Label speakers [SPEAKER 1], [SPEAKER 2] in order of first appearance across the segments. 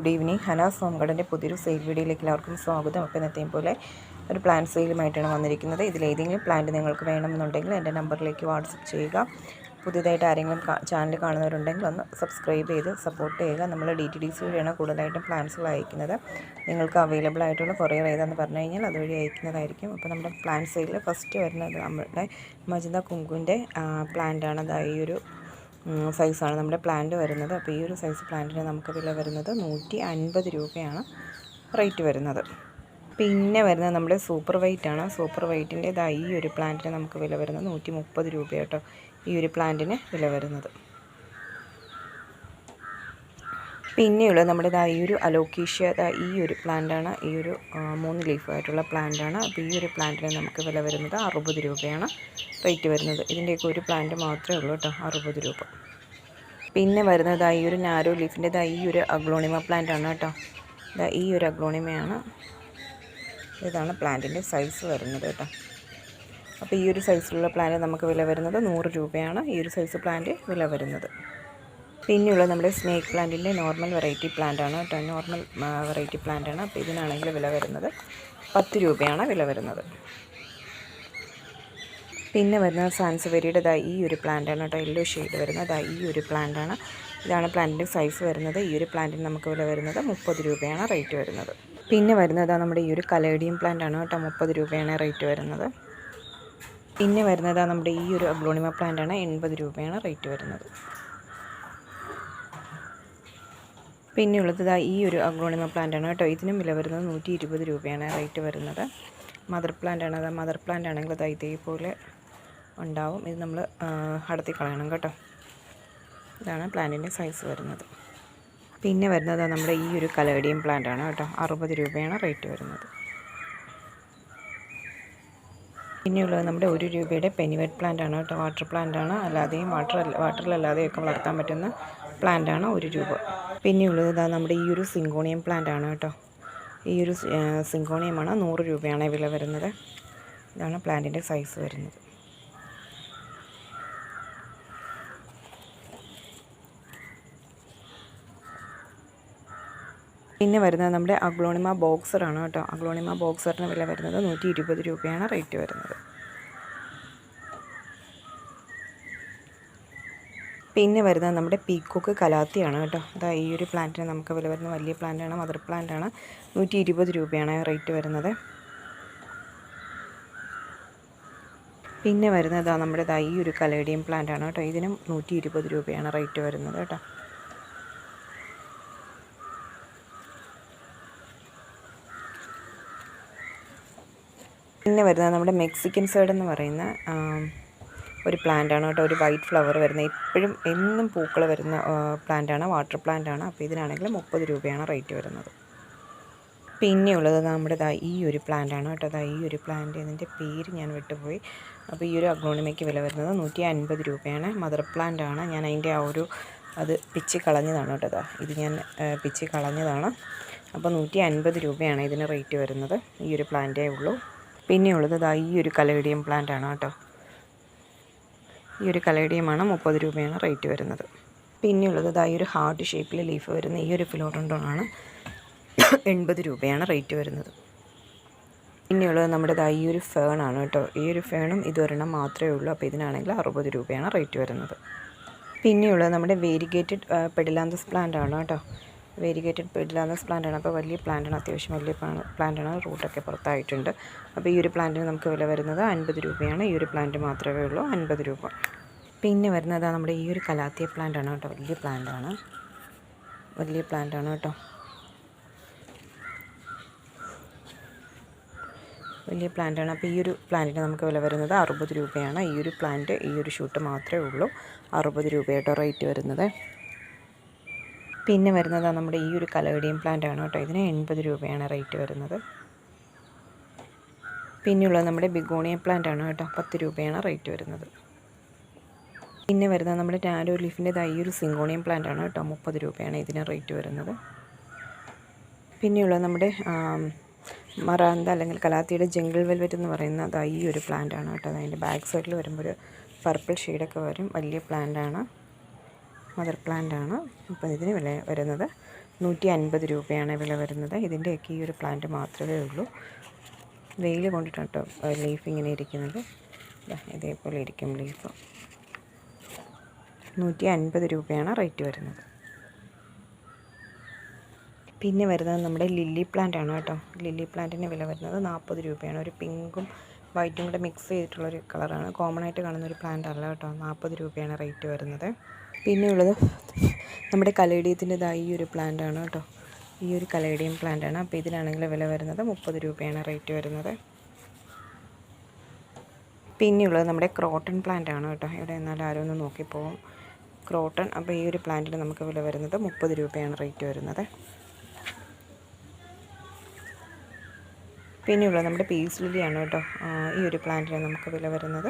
[SPEAKER 1] Good evening Hanas home ഗാർഡന്റെ പുതിയൊരു sale വീഡിയോയിലേക്ക് എല്ലാവർക്കും സ്വാഗതം. അപ്പോൾ ഇന്നത്തെയും പോലെ ഒരു പ്ലാൻ സെയിലുമായിട്ടാണ് വന്നിരിക്കുന്നത്. ഇതിലേതെങ്കിലും പ്ലാന്റ് നിങ്ങൾക്ക് വേണമെന്നുണ്ടെങ്കിൽ എന്റെ നമ്പറിലേക്ക് വാട്സപ്പ് ചെയ്യുക. പുതിയതായിട്ട് ആരെങ്കിലും ചാനൽ കാണുന്നവരുണ്ടെങ്കിൽ ഒന്ന് സബ്സ്ക്രൈബ് ചെയ്ത് സപ്പോർട്ട് ചെയ്യുക. നമ്മൾ ഡി ടി ഡി സി വഴിയാണ് കൂടുതലായിട്ടും പ്ലാൻസുകൾ അയക്കുന്നത്. നിങ്ങൾക്ക് അവൈലബിൾ ആയിട്ടുള്ള കൊറിയർ ഏതാണെന്ന് പറഞ്ഞു കഴിഞ്ഞാൽ അതുവഴി അയക്കുന്നതായിരിക്കും. അപ്പോൾ നമ്മുടെ പ്ലാൻ സെയിലിൽ ഫസ്റ്റ് വരുന്നത് നമ്മുടെ മജിത കുങ്കുവിന്റെ പ്ലാന്റാണ് അതായത് ഈ ഒരു സൈസാണ് നമ്മുടെ പ്ലാന്റ് വരുന്നത്. അപ്പോൾ ഈ ഒരു സൈസ് പ്ലാന്റിന് നമുക്ക് വില വരുന്നത് നൂറ്റി അൻപത് രൂപയാണ് റേറ്റ് വരുന്നത്. പിന്നെ വരുന്നത് നമ്മുടെ സൂപ്പർ വൈറ്റ് ആണ്. സൂപ്പർ വൈറ്റിന്റെ ഇതാ ഈ ഒരു പ്ലാന്റിന് നമുക്ക് വില വരുന്നത് നൂറ്റി മുപ്പത് രൂപ കേട്ടോ ഈ ഒരു പ്ലാന്റിന് വില വരുന്നത്. പിന്നെയുള്ളത് നമ്മുടെ ഇതാ ഈ ഒരു അലോക്കീഷ്യ ഈ ഒരു പ്ലാന്റാണ് ഈ ഒരു മൂന്ന് ലീഫായിട്ടുള്ള പ്ലാന്റാണ് അപ്പോൾ ഈ ഒരു പ്ലാന്റിന് നമുക്ക് വില വരുന്നത് അറുപത് രൂപയാണ് റേറ്റ് വരുന്നത്. ഇതിന്റെയൊക്കെ ഒരു പ്ലാന്റ് മാത്രമേ ഉള്ളൂ കേട്ടോ അറുപത് രൂപ. പിന്നെ വരുന്നത് ഈ ഒരു നാരോ ലീഫിന്റെ ഈ ഒരു അഗ്ലോണിമ പ്ലാന്റ് ആണ് കേട്ടോ. ഇതാ ഈ ഒരു അഗ്ലോണിമയാണ് ഇതാണ് പ്ലാന്റിന്റെ സൈസ് വരുന്നത് കേട്ടോ. അപ്പോൾ ഈ ഒരു സൈസിലുള്ള പ്ലാന്റ് നമുക്ക് വില വരുന്നത് നൂറ് രൂപയാണ്. ഈ ഒരു സൈസ് പ്ലാന്റ് വില വരുന്നത്. പിന്നെയുള്ളത് നമ്മുടെ സ്നേക്ക് പ്ലാന്റിന്റെ നോർമൽ വെറൈറ്റി പ്ലാന്റ് ആണ് കേട്ടോ. നോർമൽ വെറൈറ്റി പ്ലാന്റ് ആണ്. അപ്പോൾ ഇതിനാണെങ്കിൽ വില വരുന്നത് പത്ത് രൂപയാണ് വില വരുന്നത്. പിന്നെ വരുന്നത് സാൻസവേരിയുടെ ഇതാ ഈ ഒരു പ്ലാന്റാണ് കേട്ടോ. യെല്ലോ ഷെയ്ഡ് വരുന്നത് ഈ ഒരു പ്ലാന്റ് ആണ്. ഇതാണ് പ്ലാന്റിന്റെ സൈസ് വരുന്നത്. ഈ ഒരു പ്ലാന്റിന് നമുക്ക് വില വരുന്നത് മുപ്പത് രൂപയാണ് റേറ്റ് വരുന്നത്. പിന്നെ വരുന്നത് നമ്മുടെ ഈ ഒരു കലേഡിയം പ്ലാന്റ് ആണ് കേട്ടോ. മുപ്പത് രൂപയാണ് റേറ്റ് വരുന്നത്. പിന്നെ വരുന്നത് നമ്മുടെ ഈ ഒരു അബ്ലോണിമ പ്ലാന്റ് ആണ് എൺപത് രൂപയാണ് റേറ്റ് വരുന്നത്. പിന്നെയുള്ളത് ഇതാ ഈ ഒരു അഗ്ലോണിമ പ്ലാന്റ് ആണ് കേട്ടോ. ഇതിനും വില വരുന്നത് നൂറ്റി ഇരുപത് രൂപയാണ് റേറ്റ് വരുന്നത്. മദർ പ്ലാന്റ് ആണ് അതാ മദർ പ്ലാന്റ് ആണെങ്കിൽ അത് ഇതേപോലെ ഉണ്ടാവും. ഇത് നമ്മൾ അടത്തി കളയണം കേട്ടോ. ഇതാണ് പ്ലാന്റിന്റെ സൈസ് വരുന്നത്. പിന്നെ വരുന്നത് നമ്മുടെ ഈ ഒരു കലേഡിയം പ്ലാന്റ് ആണ് കേട്ടോ. അറുപത് രൂപയാണ് റേറ്റ് വരുന്നത്. പിന്നെയുള്ളത് നമ്മുടെ ഒരു രൂപയുടെ പെനിവെറ്റ് പ്ലാന്റ് ആണ് കേട്ടോ. വാട്ടർ പ്ലാന്റ് ആണ് അല്ലാതെയും വാട്ടർ വാട്ടറിലല്ലാതെയൊക്കെ വളർത്താൻ പറ്റുന്ന പ്ലാന്റ് ആണ് ഒരു രൂപ. പിന്നെയുള്ളത് ഇതാ നമ്മുടെ ഈ ഒരു സിങ്കോണിയം പ്ലാന്റ് ആണ് കേട്ടോ. ഈ ഒരു സിങ്കോണിയമാണ് നൂറ് രൂപയാണ് വില വരുന്നത്. ഇതാണ് പ്ലാന്റിന്റെ സൈസ് വരുന്നത്. പിന്നെ വരുന്നത് നമ്മുടെ അഗ്ലോണിമ ബോക്സറാണ് കേട്ടോ. അഗ്ലോണിമ ബോക്സറിന് വില വരുന്നത് നൂറ്റി ഇരുപത് രൂപയാണ് റേറ്റ് വരുന്നത്. പിന്നെ വരുന്നത് നമ്മുടെ പീക്കോക്ക് കലാത്തിയാണ് കേട്ടോ. അതാ ഈ ഒരു പ്ലാന്റിന് നമുക്ക് വില വരുന്ന വലിയ പ്ലാന്റാണ് മദർ പ്ലാന്റാണ്. നൂറ്റി ഇരുപത് രൂപയാണ് റേറ്റ് വരുന്നത്. പിന്നെ വരുന്നത് നമ്മുടെ ഈ ഒരു കലേഡിയം പ്ലാന്റാണ് കേട്ടോ. ഇതിനും നൂറ്റി ഇരുപത് രൂപയാണ് റേറ്റ് വരുന്നത് കേട്ടോ. പിന്നെ വരുന്നത് നമ്മുടെ മെക്സിക്കൻ സൈഡ് എന്ന് പറയുന്ന ഒരു പ്ലാന്റ് ആണ് കേട്ടോ. ഒരു വൈറ്റ് ഫ്ലവർ വരുന്നത്. എപ്പോഴും എന്നും പൂക്കൾ വരുന്ന പ്ലാന്റാണ് വാട്ടർ പ്ലാന്റ് ആണ്. അപ്പോൾ ഇതിനാണെങ്കിൽ മുപ്പത് രൂപയാണ് റേറ്റ് വരുന്നത്. പിന്നെയുള്ളത് നമ്മുടെ ദാ ഈ ഒരു പ്ലാന്റ് ആണ് കേട്ടോ. ദാ ഈ ഒരു പ്ലാന്റ് ഇതിന്റെ പേര് ഞാൻ വിട്ടുപോയി. അപ്പോൾ ഈ ഒരു അഗ്രോണിമയ്ക്ക് വില വരുന്നത് നൂറ്റി അൻപത് രൂപയാണ്. മദർ പ്ലാന്റ് ആണ്. ഞാൻ അതിന്റെ ആ ഒരു അത് പിച്ച് കളഞ്ഞതാണ് കേട്ടോ ഇത് ഞാൻ പിച്ച് കളഞ്ഞതാണ്. അപ്പോൾ നൂറ്റി അൻപത് രൂപയാണ് ഇതിന് റേറ്റ് വരുന്നത്. ഈ ഒരു പ്ലാന്റേ ഉള്ളൂ. പിന്നെയുള്ളത് ദാ ഈ ഒരു കലേഡിയം പ്ലാന്റ് ആണ് കേട്ടോ. ഈ ഒരു കലേഡിയമാണ് മുപ്പത് രൂപയാണ് റേറ്റ് വരുന്നത്. പിന്നെയുള്ളത് ഇതാ ഈ ഒരു ഹാർട്ട് ഷേപ്പിൽ ലീഫ് വരുന്ന ഈ ഒരു ഫിലോഡോണ്ടോണാണ് എൺപത് രൂപയാണ് റേറ്റ് വരുന്നത്. പിന്നെയുള്ളത് നമ്മുടെ ഇതാ ഈ ഒരു ഫേൺ ആണ് കേട്ടോ. ഈ ഒരു ഫേണും ഇതൊരെണ്ണം മാത്രമേ ഉള്ളൂ. അപ്പോൾ ഇതിനാണെങ്കിൽ അറുപത് രൂപയാണ് റേറ്റ് വരുന്നത്. പിന്നെയുള്ളത് നമ്മുടെ വേരിഗേറ്റഡ് പെഡിലാന്തസ് പ്ലാന്റ് ആണ് കേട്ടോ. വേരിഗേറ്റഡ് പെഡിലാന്തസ് പ്ലാന്റാണ്. അപ്പോൾ വലിയ പ്ലാന്റാണ് അത്യാവശ്യം വലിയ പ്ലാന്റാണ്. റൂട്ടൊക്കെ പുറത്തായിട്ടുണ്ട്. അപ്പോൾ ഈ ഒരു പ്ലാന്റിന് നമുക്ക് വില വരുന്നത് അൻപത് രൂപയാണ്. ഈ ഒരു പ്ലാന്റ് മാത്രമേ ഉള്ളൂ അൻപത് രൂപ. പിന്നെ വരുന്നത് നമ്മുടെ ഈ ഒരു കലാത്തിയ പ്ലാന്റാണ് കേട്ടോ. വലിയ പ്ലാന്റ് ആണ് വലിയ പ്ലാന്റ് ആണ് കേട്ടോ. വലിയ പ്ലാന്റാണ്. അപ്പോൾ ഈ ഒരു പ്ലാന്റിന് നമുക്ക് വില വരുന്നത് അറുപത് രൂപയാണ്. ഈ ഒരു പ്ലാന്റ് ഈ ഒരു ഷൂട്ട് മാത്രമേ ഉള്ളൂ. അറുപത് രൂപയായിട്ടോ റേറ്റ് വരുന്നത്. പിന്നെ വരുന്നത് നമ്മുടെ ഈ ഒരു കലേഡിയം പ്ലാന്റ് ആണ് കേട്ടോ. ഇതിന് എൺപത് രൂപയാണ് റേറ്റ് വരുന്നത്. പിന്നെയുള്ളത് നമ്മുടെ ബിഗോണിയ പ്ലാന്റ് ആണ് കേട്ടോ. പത്ത് രൂപയാണ് റേറ്റ് വരുന്നത്. പിന്നെ വരുന്നത് നമ്മുടെ ടാരോ ലീഫിന്റെ ഈ ഒരു സിങ്കോണിയം പ്ലാന്റ് ആണ് കേട്ടോ. മുപ്പത് രൂപയാണ് ഇതിന് റേറ്റ് വരുന്നത്. പിന്നെയുള്ളത് നമ്മുടെ മറാന്ത അല്ലെങ്കിൽ കലാത്തിയുടെ ജംഗിൾ വെൽവെറ്റ് എന്ന് പറയുന്ന അതാ ഈ ഒരു പ്ലാന്റ് ആണ് കേട്ടോ. അതിന്റെ ബാക്ക് സൈഡിൽ വരുമ്പോൾ ഒരു പർപ്പിൾ ഷെയ്ഡൊക്കെ വരും. വലിയ പ്ലാന്റ് ആണ്. മദർ പ്ലാന്റ് ആണ് അപ്പോൾ ഇതിന് വില വരുന്നത് നൂറ്റി അൻപത് രൂപയാണ് വില വരുന്നത്. ഇതിന്റെയൊക്കെ ഈ ഒരു പ്ലാന്റ് മാത്രമേ ഉള്ളൂ. വെയിൽ കൊണ്ടിട്ടോ ലീഫ് ഇങ്ങനെ ഇരിക്കുന്നത്. ഇതേപോലെ ഇരിക്കും ലീഫ്. നൂറ്റി അൻപത് രൂപയാണ് റേറ്റ് വരുന്നത്. പിന്നെ വരുന്നത് നമ്മുടെ ലില്ലി പ്ലാന്റ് ആണ് കേട്ടോ. ലില്ലി പ്ലാന്റിന് വില വരുന്നത് നാൽപ്പത് രൂപയാണ്. ഒരു പിങ്കും വൈറ്റും കൂടെ മിക്സ് ചെയ്തിട്ടുള്ളൊരു കളറാണ്. കോമൺ ആയിട്ട് കാണുന്ന ഒരു പ്ലാന്റ് അല്ല കേട്ടോ. നാൽപ്പത് രൂപയാണ് റേറ്റ് വരുന്നത്. പിന്നെയുള്ളത് നമ്മുടെ കലേഡിയത്തിന്റെതായി ഈ ഒരു പ്ലാന്റ് ആണ് കേട്ടോ. ഈ ഒരു കലേഡിയം പ്ലാന്റ് ആണ് അപ്പോൾ ഇതിനാണെങ്കിൽ വില വരുന്നത് മുപ്പത് രൂപയാണ് റേറ്റ് വരുന്നത്. പിന്നെയുള്ളത് നമ്മുടെ ക്രോട്ടൺ പ്ലാന്റ് ആണ് കേട്ടോ. ഇവിടെ എന്നാലും ആരും ഒന്ന് നോക്കിപ്പോവും. ക്രോട്ടൺ അപ്പോൾ ഈ ഒരു പ്ലാന്റിന് നമുക്ക് വില വരുന്നത് മുപ്പത് രൂപയാണ് റേറ്റ് വരുന്നത്. പിന്നെയുള്ളത് നമ്മുടെ പീസ് ലില്ലിയാണ് കേട്ടോ ഈ ഒരു പ്ലാന്റിന് നമുക്ക് വില വരുന്നത്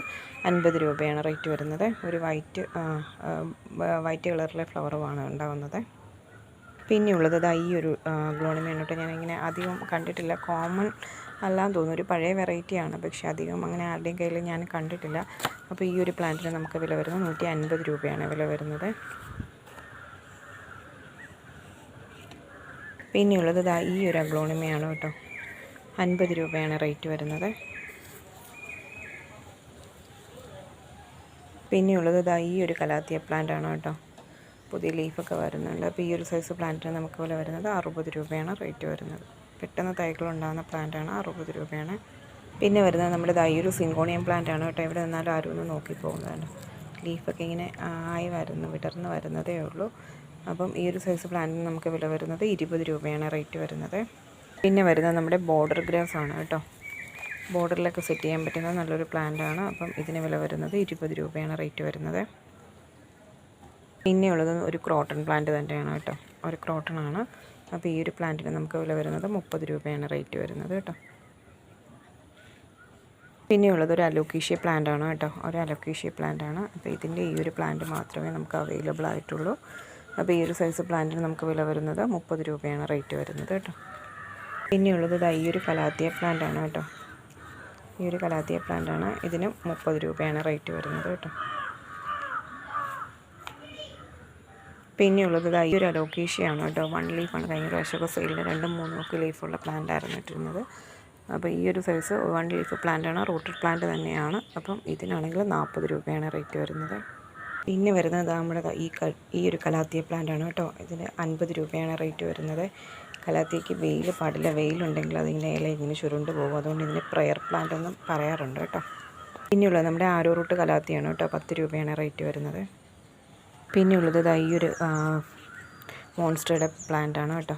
[SPEAKER 1] അൻപത് രൂപയാണ് റേറ്റ് വരുന്നത്. ഒരു വൈറ്റ് വൈറ്റ് കളറിലെ ഫ്ലവറുമാണ് ഉണ്ടാകുന്നത് പിന്നെയുള്ളത് ദാ ഈ ഒരു ഗ്ലോണിമയാണ് കേട്ടോ. ഞാനിങ്ങനെ അധികം കണ്ടിട്ടില്ല. കോമൺ അല്ലാന്ന് തോന്നുന്നു. ഒരു പഴയ വെറൈറ്റിയാണ് പക്ഷേ അധികം അങ്ങനെ ആരുടെയും കയ്യിൽ ഞാൻ കണ്ടിട്ടില്ല. അപ്പോൾ ഈ ഒരു പ്ലാന്റിന് നമുക്ക് വില വരുന്നത് നൂറ്റി അൻപത് രൂപയാണ് വില വരുന്നത്. പിന്നെയുള്ളത് ദാ ഈ ഒരു അഗ്ലോണിമയാണ് കേട്ടോ. അൻപത് രൂപയാണ് റേറ്റ് വരുന്നത്. പിന്നെയുള്ളത് ഇതാ ഈ ഒരു കലാത്തിയ പ്ലാന്റ് ആണ് കേട്ടോ. പുതിയ ലീഫൊക്കെ വരുന്നുണ്ട്. അപ്പോൾ ഈ ഒരു സൈസ് പ്ലാന്റിന് നമുക്ക് വില വരുന്നത് അറുപത് രൂപയാണ് റേറ്റ് വരുന്നത്. പെട്ടെന്ന് തൈകളുണ്ടാകുന്ന പ്ലാന്റാണ് അറുപത് രൂപയാണ്. പിന്നെ വരുന്നത് നമ്മുടെ ഇതാ ഈ ഒരു സിങ്കോണിയം പ്ലാന്റ് ആണ് കേട്ടോ. എവിടെ നിന്നാലും ആരും ഒന്ന് നോക്കി പോകുന്നതാണ്. ലീഫൊക്കെ ഇങ്ങനെ ആയി വരുന്നു വിടർന്ന് വരുന്നതേ ഉള്ളൂ. അപ്പം ഈ ഒരു സൈസ് പ്ലാന്റിന് നമുക്ക് വില വരുന്നത് ഇരുപത് രൂപയാണ് റേറ്റ് വരുന്നത്. പിന്നെ വരുന്നത് നമ്മുടെ ബോർഡർ ഗ്രാസ് ആണ് കേട്ടോ. ബോർഡറിലൊക്കെ സെറ്റ് ചെയ്യാൻ പറ്റുന്ന നല്ലൊരു പ്ലാന്റ് ആണ്. അപ്പം ഇതിന് വില വരുന്നത് ഇരുപത് രൂപയാണ് റേറ്റ് വരുന്നത്. പിന്നെയുള്ളത് ഒരു ക്രോട്ടൺ പ്ലാന്റ് തന്നെയാണ് കേട്ടോ. ഒരു ക്രോട്ടൺ ആണ്. അപ്പോൾ ഈ ഒരു പ്ലാന്റിന് നമുക്ക് വില വരുന്നത് മുപ്പത് രൂപയാണ് റേറ്റ് വരുന്നത് കേട്ടോ. പിന്നെയുള്ളത് ഒരു അലോക്കീഷ്യ പ്ലാന്റ് ആണ് കേട്ടോ. ഒരു അലോക്കീഷ്യ പ്ലാന്റ് ആണ്. അപ്പോൾ ഇതിന്റെ ഈ ഒരു പ്ലാന്റ് മാത്രമേ നമുക്ക് അവൈലബിൾ ആയിട്ടുള്ളൂ. അപ്പോൾ ഈ ഒരു സൈസ് പ്ലാന്റിന് നമുക്ക് വില വരുന്നത് മുപ്പത് രൂപയാണ് റേറ്റ് വരുന്നത് കേട്ടോ. പിന്നെയുള്ളത് ഈ ഒരു കലാത്തിയ പ്ലാന്റ് ആണ് കേട്ടോ. ഈ ഒരു കലാത്തിയ പ്ലാന്റ് ആണ്. ഇതിന് മുപ്പത് രൂപയാണ് റേറ്റ് വരുന്നത് കേട്ടോ. പിന്നെയുള്ളത് ഈ ഒരു അലോക്കേഷ്യയാണ് കേട്ടോ. വൺ ലീഫാണ് കഴിഞ്ഞ പ്രാവശ്യമൊക്കെ സെയിലിൽ രണ്ടും മൂന്നും ഒക്കെ ലീഫുള്ള പ്ലാന്റ് ആയിരുന്നു ഇട്ടിരുന്നത്. അപ്പോൾ ഈ ഒരു സൈസ് വൺ ലീഫ് പ്ലാന്റ് ആണ് റൂട്ടഡ് പ്ലാന്റ് തന്നെയാണ്. അപ്പം ഇതിനാണെങ്കിൽ നാൽപ്പത് രൂപയാണ് റേറ്റ് വരുന്നത്. പിന്നെ വരുന്നത് നമ്മുടെ ഈ ഈ ഒരു കലാത്തിയ പ്ലാന്റ് ആണ് കേട്ടോ. ഇതിന് അൻപത് രൂപയാണ് റേറ്റ് വരുന്നത്. കലാത്തിയയ്ക്ക് വെയിൽ പാടില്ല വെയിലുണ്ടെങ്കിൽ അതിങ്ങനെ ഇല ഇങ്ങനെ ചുരുണ്ട് പോകും. അതുകൊണ്ട് ഇതിന് പ്രയർ പ്ലാന്റ് എന്നും പറയാറുണ്ട് കേട്ടോ. പിന്നെയുള്ളത് നമ്മുടെ ആരോ റൂട്ട് കലാത്തിയാണ് കേട്ടോ. പത്ത് രൂപയാണ് റേറ്റ് വരുന്നത്. പിന്നെയുള്ളത് ദാ ഈ ഒരു മോൺസ്റ്ററുടെ പ്ലാന്റ് ആണ് കേട്ടോ.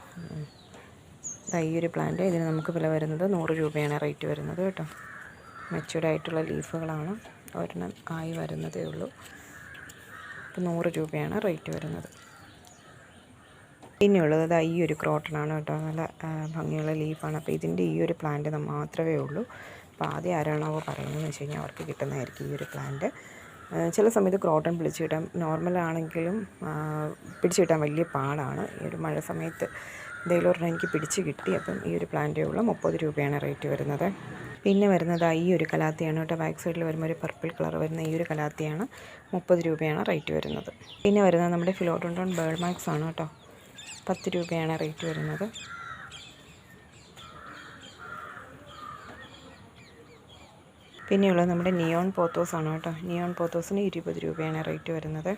[SPEAKER 1] ദാ ഈ ഒരു പ്ലാന്റ് ഇതിന് നമുക്ക് വില വരുന്നത് നൂറ് രൂപയാണ് റേറ്റ് വരുന്നത് കേട്ടോ. മെച്യൂർഡ് ആയിട്ടുള്ള ലീഫുകളാണ് ഒരെണ്ണം ആയി വരുന്നതേ ഉള്ളൂ. നൂറ് രൂപയാണ് റേറ്റ് വരുന്നത്. പിന്നെയുള്ളത് ഈ ഒരു ക്രോട്ടനാണ് കേട്ടോ. നല്ല ഭംഗിയുള്ള ലീഫാണ്. അപ്പോൾ ഇതിന്റെ ഈ ഒരു പ്ലാന്റ് മാത്രമേ ഉള്ളൂ. അപ്പോൾ ആദ്യം ആരാണോ പറയുന്നതെന്ന് വെച്ച് കഴിഞ്ഞാൽ അവർക്ക് കിട്ടുന്നതായിരിക്കും ഈ ഒരു പ്ലാന്റ്. ചില സമയത്ത് ക്രോട്ടൺ പിടിച്ച് കിട്ടാൻ ആ, പിടിച്ച് കിട്ടാൻ വലിയ പാടാണ്. ഈ ഒരു മഴ സമയത്ത് എന്തെങ്കിലും ഒരെണ്ണം എനിക്ക് പിടിച്ച് കിട്ടി അപ്പം ഈ ഒരു പ്ലാന്റേ ഉള്ള. മുപ്പത് രൂപയാണ് റേറ്റ് വരുന്നത്. പിന്നെ വരുന്നത് ഈ ഒരു കലാത്തിയാണ് കേട്ടോ. ബാക്ക് സൈഡിൽ വരുമ്പോൾ ഒരു പർപ്പിൾ കളർ വരുന്ന ഈ ഒരു കലാത്തിയാണ്. മുപ്പത് രൂപയാണ് റേറ്റ് വരുന്നത്. പിന്നെ വരുന്നത് നമ്മുടെ ഫിലോട്ടോൺ ബേൾ മാക്സ് ആണ് കേട്ടോ. പത്ത് രൂപയാണ് റേറ്റ് വരുന്നത്. പിന്നെയുള്ളത് നമ്മുടെ നിയോൺ പോത്തോസ് ആണ് കേട്ടോ. നിയോൺ പോത്തോസിന് ഇരുപത് രൂപയാണ് റേറ്റ് വരുന്നത്.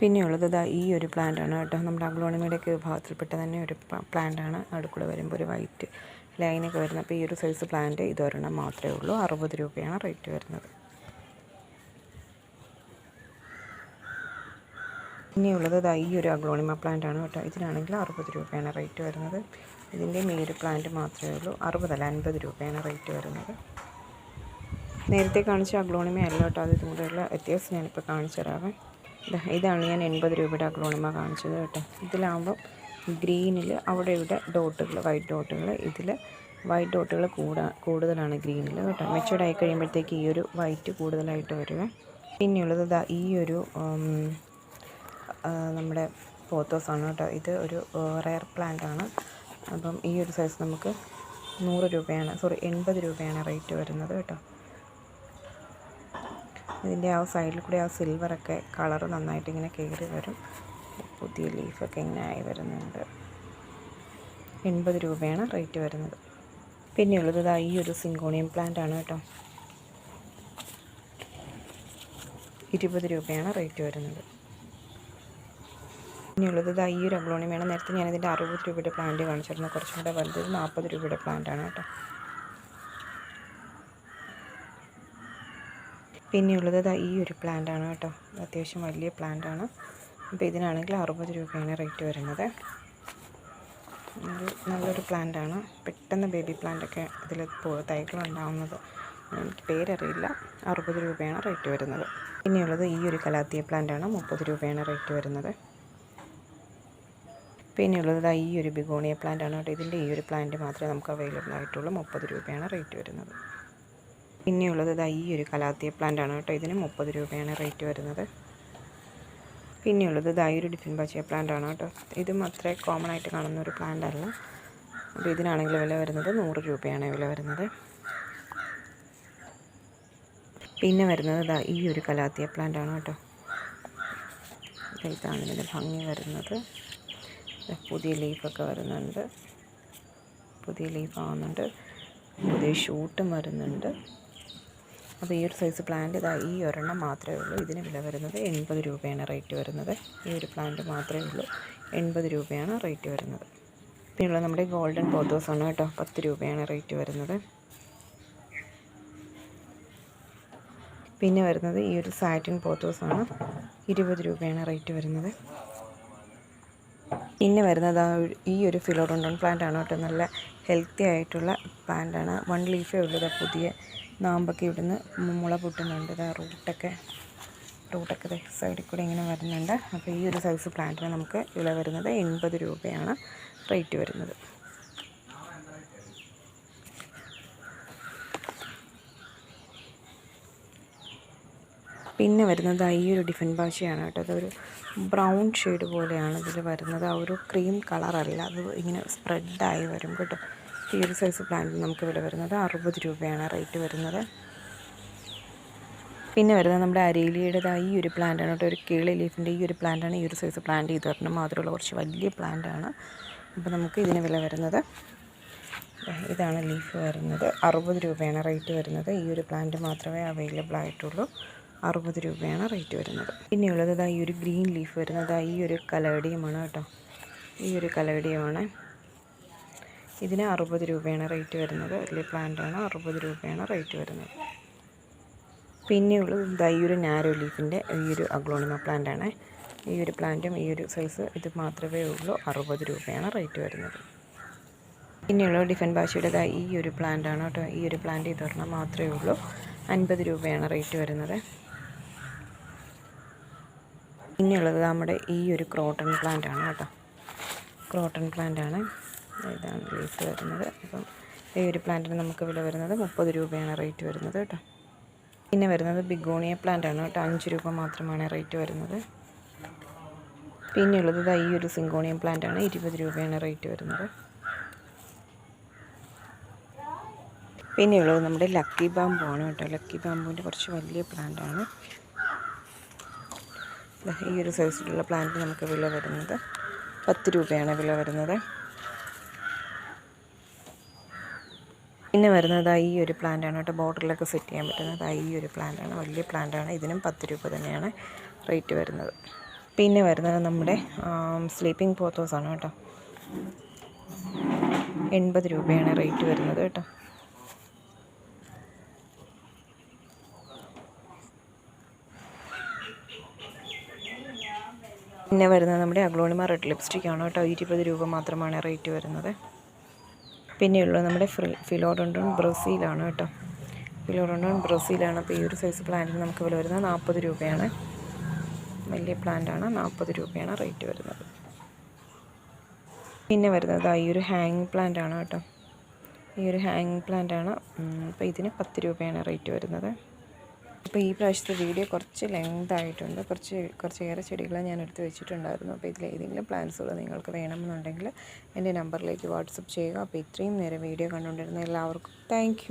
[SPEAKER 1] പിന്നെയുള്ളത് ഇതാ ഈ ഒരു പ്ലാന്റ് ആണ് കേട്ടോ. നമ്മുടെ അഗ്ലോണിമയുടെയൊക്കെ വിഭാഗത്തിൽപ്പെട്ട തന്നെ ഒരു പ്ലാന്റ് ആണ്. അടുക്കൂടെ വരുമ്പോൾ ഒരു വൈറ്റ് ലൈനൊക്കെ വരുന്നത്. അപ്പോൾ ഈ ഒരു സൈസ് പ്ലാന്റ് ഇതൊരെണ്ണം മാത്രമേ ഉള്ളൂ. അറുപത് രൂപയാണ് റേറ്റ് വരുന്നത്. ഇനിയുള്ളത് ഇതാ ഈ ഒരു അഗ്ലോണിമ പ്ലാന്റ് ആണ് കേട്ടോ. ഇതിനാണെങ്കിൽ അറുപത് രൂപയാണ് റേറ്റ് വരുന്നത്. ഇതിന്റെ ഈ ഒരു പ്ലാന്റ് മാത്രമേ ഉള്ളൂ. അറുപതല്ല അൻപത് രൂപയാണ് റേറ്റ് വരുന്നത്. നേരത്തെ കാണിച്ച അഗ്ലോണിമ അല്ല കേട്ടോ. അത് ഇതുകൂടെയുള്ള വ്യത്യാസം ഞാനിപ്പോൾ കാണിച്ചു തരാവേ. ഇതാണ് ഞാൻ എൺപത് രൂപയുടെ അഗ്ലോണിമ കാണിച്ചത് കേട്ടോ. ഇതിലാവുമ്പോൾ ഗ്രീനിൽ അവിടെ ഇവിടെ ഡോട്ടുകൾ വൈറ്റ് ഡോട്ടുകൾ ഇതിൽ വൈറ്റ് ഡോട്ടുകൾ കൂടാ കൂടുതലാണ് ഗ്രീനിൽ കേട്ടോ. മെച്ചൂർഡ് ആയി കഴിയുമ്പോഴത്തേക്ക് ഈ ഒരു വൈറ്റ് കൂടുതലായിട്ട് വരുവേ. പിന്നെയുള്ളത് ഈ ഒരു നമ്മുടെ പോത്തോസാണ് കേട്ടോ. ഇത് ഒരു റയർ പ്ലാന്റ് ആണ്. അപ്പം ഈ ഒരു സൈസ് നമുക്ക് നൂറ് രൂപയാണ് സോറി എൺപത് രൂപയാണ് റേറ്റ് വരുന്നത് കേട്ടോ. ഇതിന്റെ ആ സൈഡിൽ കൂടി ആ സിൽവറൊക്കെ കളർ നന്നായിട്ട് ഇങ്ങനെ കയറി വരും. പുതിയ ലീഫൊക്കെ ഇങ്ങനെ ആയി വരുന്നുണ്ട്. എൺപത് രൂപയാണ് റേറ്റ് വരുന്നത്. പിന്നെയുള്ളത് ഇതാ ഈ ഒരു സിങ്കോണിയം പ്ലാന്റ് ആണ് കേട്ടോ. ഇരുപത് രൂപയാണ് റേറ്റ് വരുന്നത്. പിന്നെയുള്ളത് ഇതാ ഈ ഒരു അഗ്ലോണിയമാണ് നേരത്തെ ഞാൻ ഞാനിതിന്റെ അറുപത് രൂപയുടെ പ്ലാന്റ് കാണിച്ചിരുന്നു. കുറച്ചും കൂടെ വലുത് നാൽപ്പത് രൂപയുടെ പ്ലാന്റാണ് കേട്ടോ. പിന്നെയുള്ളത് ഇതാ ഈ ഒരു പ്ലാന്റാണ് കേട്ടോ. അത്യാവശ്യം വലിയ പ്ലാന്റാണ് അപ്പോൾ ഇതിനാണെങ്കിൽ അറുപത് രൂപയാണ് റേറ്റ് വരുന്നത്. നല്ലൊരു പ്ലാന്റാണ് പെട്ടെന്ന് ബേബി പ്ലാന്റ് ഒക്കെ ഇതിൽ തൈകൾ ഉണ്ടാവുന്നത്. എനിക്ക് പേരറിയില്ല. അറുപത് രൂപയാണ് റേറ്റ് വരുന്നത്. പിന്നെയുള്ളത് ഈ ഒരു കലാത്തിയ പ്ലാന്റാണ് മുപ്പത് രൂപയാണ് റേറ്റ് വരുന്നത്. പിന്നെയുള്ളത് ഈ ഒരു ബിഗോണിയ പ്ലാന്റ് ആണ് കേട്ടോ. ഇതിന്റെ ഈ ഒരു പ്ലാന്റ് മാത്രമേ നമുക്ക് അവൈലബിൾ ആയിട്ടുള്ളൂ. മുപ്പത് രൂപയാണ് റേറ്റ് വരുന്നത്. പിന്നെയുള്ളത് ഈ ഒരു കലാത്തിയ പ്ലാന്റ് ആണ് കേട്ടോ. ഇതിന് മുപ്പത് രൂപയാണ് റേറ്റ് വരുന്നത്. പിന്നെയുള്ളത് ഒരു ഡിഫിൻ ബച്ചിയ പ്ലാന്റ് ആണ് കേട്ടോ. ഇതും അത്ര കോമൺ ആയിട്ട് കാണുന്ന ഒരു പ്ലാന്റ് അല്ല. അപ്പോൾ ഇതിനാണെങ്കിൽ വില വരുന്നത് നൂറ് രൂപയാണ് വില വരുന്നത്. പിന്നെ വരുന്നത് ഈ ഒരു കലാത്തിയ പ്ലാന്റ് ആണ് കേട്ടോ. ഇതാണ് ഇതിന്റെ ഭംഗി വരുന്നത്. പുതിയ ലീഫൊക്കെ വരുന്നുണ്ട്. പുതിയ ലീഫ് ആവുന്നുണ്ട് പുതിയ ഷൂട്ടും വരുന്നുണ്ട്. അപ്പോൾ ഈ ഒരു സൈസ് പ്ലാന്റ് ഇതാ ഈ ഒരെണ്ണം മാത്രമേ ഉള്ളൂ. ഇതിന് വില വരുന്നത് എൺപത് രൂപയാണ് റേറ്റ് വരുന്നത്. ഈ ഒരു പ്ലാന്റ് മാത്രമേ ഉള്ളൂ. എൺപത് രൂപയാണ് റേറ്റ് വരുന്നത്. പിന്നെയുള്ള നമ്മുടെ ഗോൾഡൻ ആണ് കേട്ടോ. പത്ത് രൂപയാണ് റേറ്റ് വരുന്നത്. പിന്നെ വരുന്നത് ഈ ഒരു സാറ്റിൻ ആണ്. ഇരുപത് രൂപയാണ് റേറ്റ് വരുന്നത്. പിന്നെ വരുന്നത് ഈ ഒരു ഫിലോഡോണ്ടോൺ പ്ലാന്റ് ആണ് കേട്ടോ. നല്ല ഹെൽത്തി ആയിട്ടുള്ള പ്ലാന്റ് ആണ്. വൺ ലീഫേ ഉള്ളത് പുതിയ നാമ്പൊക്കെ ഇവിടുന്ന് മുള പൊട്ടുന്നുണ്ട്. ഇതാ റൂട്ടൊക്കെ റൂട്ടൊക്കെ സൈഡിൽ കൂടെ ഇങ്ങനെ വരുന്നുണ്ട്. അപ്പോൾ ഈ ഒരു സൈസ് പ്ലാന്റിന് നമുക്ക് വില വരുന്നത് എൺപത് രൂപയാണ് റേറ്റ് വരുന്നത്. പിന്നെ വരുന്നത് ഈ ഒരു ഡിഫൻ ഭാഷയാണ് കേട്ടോ. അതൊരു ബ്രൗൺ ഷെയ്ഡ് പോലെയാണ് ഇതിൽ വരുന്നത്. ആ ഒരു ക്രീം കളറല്ല. അത് ഇങ്ങനെ സ്പ്രെഡായി വരും കേട്ടോ. ഈ ഒരു സൈസ് പ്ലാന്റ് നമുക്ക് ഇവിടെ വരുന്നത് അറുപത് രൂപയാണ് റേറ്റ് വരുന്നത്. പിന്നെ വരുന്നത് നമ്മുടെ അരേലിയുടേത് ഈ ഒരു പ്ലാന്റാണ് കേട്ടോ. ഒരു കേളി ലീഫിന്റെ ഈ ഒരു പ്ലാന്റാണ് ഈ ഒരു സൈസ് പ്ലാന്റ് ഇത് വരണം മാത്രമുള്ള കുറച്ച് വലിയ പ്ലാന്റാണ്. അപ്പോൾ നമുക്ക് ഇതിന് വില വരുന്നത്. ഇതാണ് ലീഫ് വരുന്നത്. അറുപത് രൂപയാണ് റേറ്റ് വരുന്നത്. ഈ ഒരു പ്ലാന്റ് മാത്രമേ അവൈലബിൾ ആയിട്ടുള്ളൂ. അറുപത് രൂപയാണ് റേറ്റ് വരുന്നത്. പിന്നെയുള്ളത് ഇതാ ഈ ഒരു ഗ്രീൻ ലീഫ് വരുന്നത്. ഈ ഒരു കലേഡിയമാണ് കേട്ടോ. ഈ ഒരു കലേഡിയമാണ് ഇതിന് അറുപത് രൂപയാണ് റേറ്റ് വരുന്നത്. വലിയ പ്ലാന്റാണ് അറുപത് രൂപയാണ് റേറ്റ് വരുന്നത്. പിന്നെയുള്ളത് ഇതാ ഈ ഒരു നാരോ ലീഫിന്റെ ഈ ഒരു അഗ്ലോണിമ പ്ലാന്റാണ് ഈ ഒരു പ്ലാന്റും ഈ ഒരു സൈസ് ഇത് മാത്രമേ ഉള്ളൂ. അറുപത് രൂപയാണ് റേറ്റ് വരുന്നത്. പിന്നെയുള്ള ഡിഫൻ ഭാഷയുടെ ദാ ഈ ഒരു പ്ലാന്റ് ആണ് കേട്ടോ. ഈ ഒരു പ്ലാന്റ് ഇതൊരെണ്ണം മാത്രമേ ഉള്ളൂ. അൻപത് രൂപയാണ് റേറ്റ് വരുന്നത്. പിന്നെയുള്ളത് നമ്മുടെ ഈ ഒരു ക്രോട്ടൺ പ്ലാന്റ് ആണ് കേട്ടോ. ക്രോട്ടൺ പ്ലാന്റ് ആണ്. ഇതാണ് ലീഫ് വരുന്നത്. അപ്പം ഈ ഒരു പ്ലാന്റിന് നമുക്ക് വില വരുന്നത് മുപ്പത് രൂപയാണ് റേറ്റ് വരുന്നത് കേട്ടോ. പിന്നെ വരുന്നത് ബിഗോണിയ പ്ലാന്റ് ആണ് കേട്ടോ. അഞ്ച് രൂപ മാത്രമാണ് റേറ്റ് വരുന്നത്. പിന്നെയുള്ളത് ഇതാ ഈ ഒരു സിങ്കോണിയം പ്ലാന്റ് ആണ്. ഇരുപത് രൂപയാണ് റേറ്റ് വരുന്നത്. പിന്നെയുള്ളത് നമ്മുടെ ലക്കി ബാമ്പു ആണ് കേട്ടോ. ലക്കി ബാമ്പുവിന്റെ കുറച്ച് വലിയ പ്ലാന്റ് ആണ്. ഈ ഒരു സൈസിലുള്ള പ്ലാന്റ് നമുക്ക് വില വരുന്നത് പത്ത് രൂപയാണ് വില വരുന്നത്. പിന്നെ വരുന്നത് ഈ ഒരു പ്ലാന്റാണ് കേട്ടോ. ബോർഡറിലൊക്കെ സെറ്റ് ചെയ്യാൻ പറ്റുന്നത് ഈ ഒരു പ്ലാന്റാണ് വലിയ പ്ലാന്റാണ് ഇതിനും പത്ത് രൂപ തന്നെയാണ് റേറ്റ് വരുന്നത്. പിന്നെ വരുന്നത് നമ്മുടെ സ്ലീപ്പിംഗ് പോത്തോസ് ആണ് കേട്ടോ. എൺപത് രൂപയാണ് റേറ്റ് വരുന്നത് കേട്ടോ. പിന്നെ വരുന്നത് നമ്മുടെ അഗ്ലോണിമ റെഡ് ലിപ്സ്റ്റിക് ആണ് കേട്ടോ. ഇരുപത് രൂപ മാത്രമാണ് റേറ്റ് വരുന്നത്. പിന്നെയുള്ളത് നമ്മുടെ ഫിലോഡോണ്ടോൺ ബ്രസീലാണ് കേട്ടോ. ഫിലോഡോണ്ടോൺ ബ്രസീലാണ് അപ്പോൾ ഈ ഒരു സൈസ് പ്ലാന്റിന് നമുക്ക് വില വരുന്നത് നാൽപ്പത് രൂപയാണ്. വലിയ പ്ലാന്റാണ് നാൽപ്പത് രൂപയാണ് റേറ്റ് വരുന്നത്. പിന്നെ വരുന്നത് ഈ ഒരു ഹാങ് പ്ലാന്റ് ആണ് കേട്ടോ. ഈ ഒരു ഹാങ് പ്ലാന്റ് ആണ്. അപ്പോൾ ഇതിന് പത്ത് രൂപയാണ് റേറ്റ് വരുന്നത്. അപ്പോൾ ഈ പ്രാവശ്യത്തെ വീഡിയോ കുറച്ച് ലെങ്ത് ആയിട്ടുണ്ട് കുറച്ച് കുറച്ചേറെ ചെടികൾ ഞാൻ എടുത്ത് വെച്ചിട്ടുണ്ടായിരുന്നു. അപ്പോൾ ഇതിൽ ഏതെങ്കിലും പ്ലാൻസുകൾ നിങ്ങൾക്ക് വേണമെന്നുണ്ടെങ്കിൽ എന്റെ നമ്പറിലേക്ക് വാട്സപ്പ് ചെയ്യുക. അപ്പോൾ ഇത്രയും നേരം വീഡിയോ കണ്ടുകൊണ്ടിരുന്ന എല്ലാവർക്കും താങ്ക്